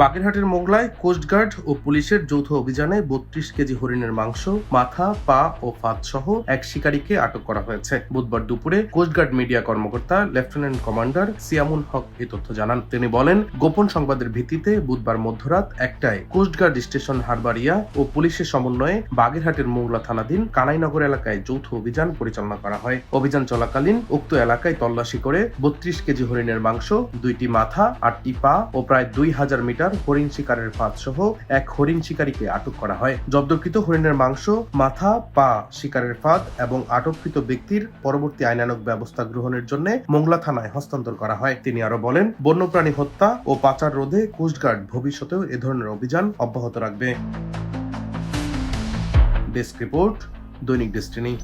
বাগেরহাটের মোগলায় কোস্টগার্ড ও পুলিশের যৌথ অভিযানে বত্রিশ কেজি হরিণের মাংস, মাথা, পা ও ফাঁদ সহ এক শিকারীকে আটক করা হয়েছে। বুধবার দুপুরে কোস্টগার্ড মিডিয়া কর্মকর্তা লেফটেন্যান্ট কমান্ডার সিয়ামুল হক এই তথ্য জানান। তিনি বলেন, গোপন সংবাদের ভিত্তিতে বুধবার মধ্যরাত একটায় কোস্টগার্ড স্টেশন হারবারিয়া ও পুলিশের সমন্বয়ে বাগেরহাটের মোংলা থানাধীন কানাইনগর এলাকায় যৌথ অভিযান পরিচালনা করা হয়। অভিযান চলাকালীন উক্ত এলাকায় তল্লাশি করে বত্রিশ কেজি হরিণের মাংস, দুইটি মাথা, আটটি পা ও প্রায় দুই হাজার মিটার হরিণ শিকারের ফাঁদ সহ এক হরিণ শিকারীকে আটক করা হয়। জব্দকৃত হরিণের মাংস, মাথা, পা, শিকারের ফাঁদ এবং আটককৃত ব্যক্তির পরবর্তী আইনানক ব্যবস্থা গ্রহণের জন্য মোংলা থানায় হস্তান্তর করা হয়। তিনি আরও বলেন, বন্যপ্রাণী হত্যা ও পাচার রোধে কোস্টগার্ড ভবিষ্যতেও এ ধরনের অভিযান অব্যাহত রাখবে। Desk report, Dainik Destiny.